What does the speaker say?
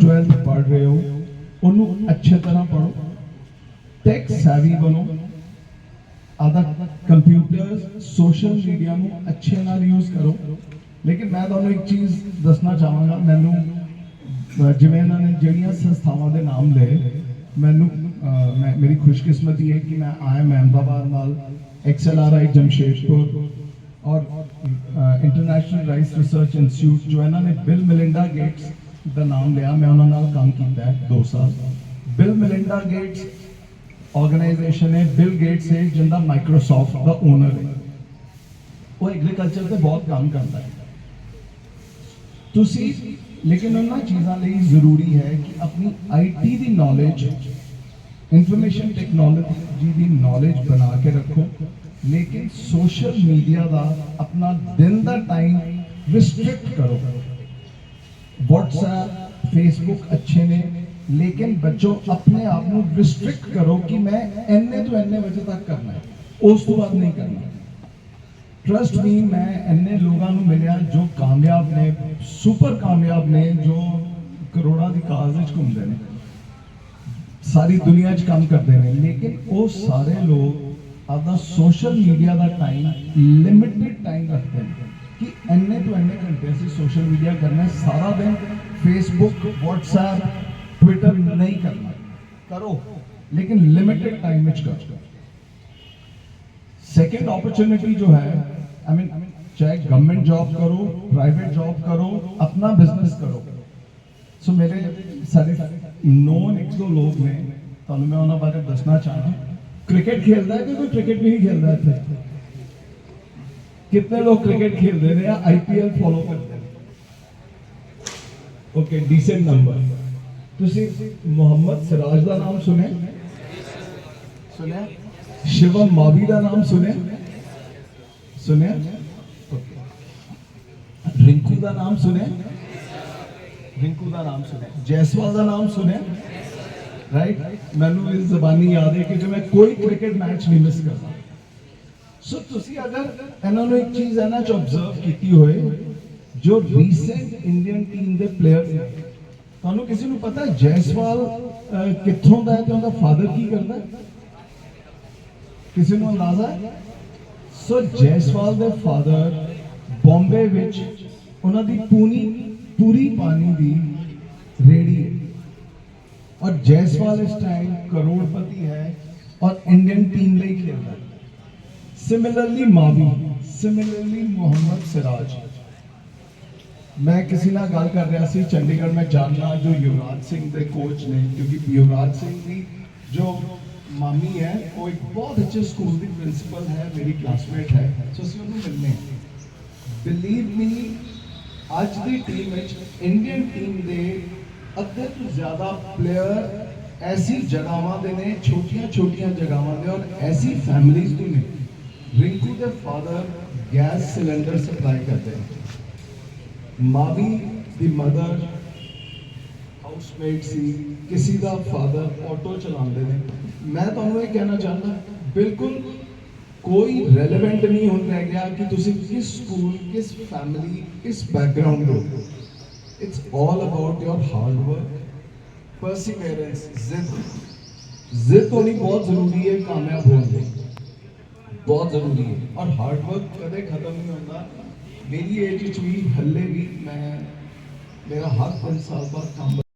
12th ਪੜ੍ਹ ਰਹੇ ਹੋ, ਉਹਨੂੰ ਅੱਛੇ ਤਰ੍ਹਾਂ ਪੜੋ ਟੈਕ ਸੈਵੀ ਬਣੋ। ਆਦਾ ਕੰਪਿਊਟਰ ਸੋਸ਼ਲ ਮੀਡੀਆ ਨੂੰ ਅੱਛੇ ਨਾਲ ਯੂਜ਼ ਕਰੋ। ਲੇਕਿਨ ਮੈਂ ਤੁਹਾਨੂੰ ਇੱਕ ਚੀਜ਼ ਦੱਸਣਾ ਚਾਹਾਂਗਾ, ਮੈਨੂੰ ਜਿਵੇਂ ਇਹਨਾਂ ਨੇ ਜਿਹੜੀਆਂ ਸੰਸਥਾਵਾਂ ਦੇ ਨਾਮ ਲਏ, ਮੈਨੂੰ ਮੈਂ, ਮੇਰੀ ਖੁਸ਼ਕਿਸਮਤੀ ਹੈ ਕਿ ਮੈਂ ਆਇਆ ਅਹਿਮਦਾਬਾਦ ਨਾਲ ਐਕਸਐਲਆਰਆਈ ਜਮਸ਼ੇਦਪੁਰ, ਔਰ ਇੰਟਰਨੈਸ਼ਨਲ ਰਾਈਸ ਰਿਸਰਚ ਇੰਸਟੀਚਿਊਟ ਜੋ ਇਹਨਾਂ ਨੇ ਬਿਲ ਮਿਲਿੰਡਾ ਗੇਟਸ ਦਾ ਨਾਮ ਲਿਆ, ਮੈਂ ਉਹਨਾਂ ਨਾਲ ਕੰਮ ਕੀਤਾ ਹੈ 2 ਸਾਲ। ਬਿਲ ਮਿਲਿੰਡਾ ਗੇਟਸ ਆਰਗੇਨਾਈਜੇਸ਼ਨ ਹੈ ਬਿਲ ਗੇਟਸ ਹੈ ਜਿੰਦਾ ਮਾਈਕਰੋਸਾਫਟ ਦਾ ਓਨਰ ਹੈ। ਉਹ ਐਗਰੀਕਲਚਰ ਤੇ ਬਹੁਤ ਕੰਮ ਕਰਦਾ ਹੈ। ਤੁਸੀਂ ਲੇਕਿਨ ਉਹਨਾਂ ਚੀਜ਼ਾਂ ਲਈ ਜ਼ਰੂਰੀ ਹੈ ਕਿ ਆਪਣੀ ਆਈਟੀ ਦੀ ਨੌਲੇਜ ਇਨਫੋਰਮੇਸ਼ਨ ਟੈਕਨੋਲੋਜੀ ਦੀ ਨੌਲੇਜ ਬਣਾ ਕੇ ਰੱਖੋ। ਲੇਕਿਨ ਸੋਸ਼ਲ ਮੀਡੀਆ ਦਾ ਆਪਣਾ ਦਿਨ ਦਾ ਟਾਈਮ ਰਿਸਟ੍ਰਿਕਟ ਕਰੋ। WhatsApp, Facebook ਅੱਛੇ ਨੇ, ਲੇਕਿਨ ਬੱਚੋ ਆਪਣੇ ਆਪ ਨੂੰ ਰਿਸਟ੍ਰਿਕਟ ਕਰੋ ਕਿ ਮੈਂ ਇੰਨੇ ਤੋਂ ਇੰਨੇ ਵਜੇ ਤੱਕ ਕਰਨਾ ਹੈ। ਉਸ ਤੋਂ ਬਾਅਦ ਨਹੀਂ ਕਰਨਾ। ਟਰਸਟ ਵੀ ਮੈਂ ਇੰਨੇ ਲੋਕਾਂ ਨੂੰ ਮਿਲਿਆ ਜੋ ਕਾਮਯਾਬ ਨੇ ਸੁਪਰ ਕਾਮਯਾਬ ਨੇ, ਜੋ ਕਰੋੜਾਂ ਦੀ ਕਾਜ਼ ਵਿੱਚ ਘੁੰਮਦੇ ਨੇ। ਸਾਰੀ ਦੁਨੀਆ 'ਚ ਕੰਮ ਕਰਦੇ ਨੇ, ਲੇਕਿਨ ਉਹ ਸਾਰੇ ਲੋਕ ਆਪਦਾ ਸੋਸ਼ਲ ਮੀਡੀਆ ਦਾ ਟਾਈਮ ਲਿਮਿਟਿਡ ਟਾਈਮ ਰੱਖਦੇ ਨੇ। कि एने तो एने घंटे से सोशल मीडिया करना सारा दिन। फेसबुक व्हाट्सएप ट्विटर नहीं करना। करो लेकिन लिमिटेड टाइम में करो। सेकेंड ऑपरचुनिटी जो है आई मीन चाहे गवर्नमेंट जॉब करो प्राइवेट जॉब करो अपना बिज़नेस करो। सो so, मेरे सारे नोन एक दो लोग ने तो मैं उन्होंने बारे दसना चाहता क्रिकेट खेलता है कि कोई क्रिकेट नहीं खेलता है? ਕਿੰਨੇ ਲੋਕ ਕ੍ਰਿਕਟ ਖੇਲਦੇ ਨੇ ਆ ਆਈਪੀਐਲ ਫੋਲੋ ਕਰਦੇ ਨੇ ਓਕੇ ਡੀਸੈਂਟ ਨੰਬਰ ਤੁਸੀਂ ਮੁਹੰਮਦ ਸਿਰਾਜ ਦਾ ਨਾਮ ਸੁਣਿਆ ਸੁਣਿਆ शिवम मावी का नाम सुने सुने रिंकू का नाम सुने रिंकू का नाम सुने जयसवाल का नाम सुने राइट मैनू इस जबानी याद है कि जो मैं कोई क्रिकेट मैच नहीं मिस करता ਸੋ ਤੁਸੀਂ ਅਗਰ ਇਹਨਾਂ ਨੂੰ ਇੱਕ ਚੀਜ਼ ਇਹਨਾਂ ਚ ਆਬਜ਼ਰਵ ਕੀਤੀ ਹੋਏ, ਜੋ ਰੀਸੈਂਟ ਇੰਡੀਅਨ ਟੀਮ ਦੇ ਪਲੇਅਰਸ ਨੇ, ਤੁਹਾਨੂੰ ਕਿਸੇ ਨੂੰ ਪਤਾ ਜੈਸਵਾਲ ਕਿੱਥੋਂ ਦਾ ਹੈ ਤੇ ਉਹਦਾ ਫਾਦਰ ਕੀ ਕਰਦਾ ਕਿਸੇ ਨੂੰ ਅੰਦਾਜ਼ਾ ਹੈ? ਸੋ ਜੈਸਵਾਲ ਦੇ ਫਾਦਰ ਬੰਬੇ ਵਿੱਚ ਉਹਨਾਂ ਦੀ ਪੂਰੀ ਪੂਰੀ ਪਾਣੀ ਦੀ ਰੇੜੀ ਹੈ। ਔਰ ਜੈਸਵਾਲ ਇਸ ਟਾਈਮ ਕਰੋੜਪਤੀ ਹੈ ਔਰ ਇੰਡੀਅਨ ਟੀਮ ਲਈ ਖੇਡਦਾ ਹੈ। ਸਿਮਿਲਰਲੀ ਮਾਵੀ ਸਿਮਿਲਰਲੀ ਮੁਹੰਮਦ ਸਿਰਾਜ ਮੈਂ ਕਿਸੇ ਨਾਲ ਗੱਲ ਕਰ ਰਿਹਾ ਸੀ, ਚੰਡੀਗੜ੍ਹ ਮੈਂ ਜਾਣਦਾ ਜੋ ਯੁਵਰਾਜ ਸਿੰਘ ਦੇ ਕੋਚ ਨੇ, ਕਿਉਂਕਿ ਯੁਵਰਾਜ ਸਿੰਘ ਦੀ ਜੋ ਮਾਮੀ ਹੈ, ਉਹ ਇੱਕ ਬਹੁਤ ਅੱਛੇ ਸਕੂਲ ਦੀ ਪ੍ਰਿੰਸੀਪਲ ਹੈ, ਮੇਰੀ ਕਲਾਸਮੇਟ ਹੈ, ਸੋ ਅਸੀਂ ਉਹਨੂੰ ਮਿਲਨੇ ਬਿਲੀਵ ਮੀ ਅੱਜ ਦੀ ਟੀਮ ਵਿੱਚ ਇੰਡੀਅਨ ਟੀਮ ਦੇ ਅੱਧੇ ਤੋਂ ਜ਼ਿਆਦਾ ਪਲੇਅਰ ਐਸੀ ਜਗ੍ਹਾਵਾਂ ਦੇ ਨੇ ਛੋਟੀਆਂ ਛੋਟੀਆਂ ਜਗ੍ਹਾਵਾਂ ਦੇ, ਔਰ ਐਸੀ ਫੈਮਿਲੀਜ਼ ਦੇ ਨੇ। ਰਿੰਕੂ ਦੇ ਫਾਦਰ ਗੈਸ ਸਿਲੰਡਰ ਸਪਲਾਈ ਕਰਦੇ ਨੇ। ਮਾਵੀ ਦੀ ਮਦਰ ਹਾਊਸਮੇਟ ਸੀ, ਕਿਸੇ ਦਾ ਫਾਦਰ ਆਟੋ ਚਲਾਉਂਦੇ ਨੇ। ਮੈਂ ਤੁਹਾਨੂੰ ਇਹ ਕਹਿਣਾ ਚਾਹੁੰਦਾ, ਬਿਲਕੁਲ ਕੋਈ ਰੈਲੇਵੈਂਟ ਨਹੀਂ ਹੁਣ ਰਹਿ ਗਿਆ ਕਿ ਤੁਸੀਂ ਕਿਸ ਸਕੂਲ ਕਿਸ ਫੈਮਿਲੀ ਕਿਸ ਬੈਕਗ੍ਰਾਉਂਡ ਤੋਂ it's all about your hard work perseverance ਜ਼ਿੱਦ ਜ਼ਿੱਦ ਹੋਣੀ ਬਹੁਤ ਜ਼ਰੂਰੀ ਹੈ ਕਾਮਯਾਬ ਹੋਣ ਲਈ। ਬਹੁਤ ਜ਼ਰੂਰੀ ਹੈ ਔਰ ਹਾਰਡ ਵਰਕ ਕਦੇ ਖਤਮ ਨਹੀਂ ਹੁੰਦਾ ਮੇਰੀ ਏਜ ਵਿੱਚ ਵੀ ਹੱਲੇ ਵੀ ਮੈਂ ਮੇਰਾ ਹਰ 5 ਸਾਲ ਬਾਅਦ ਕੰਮ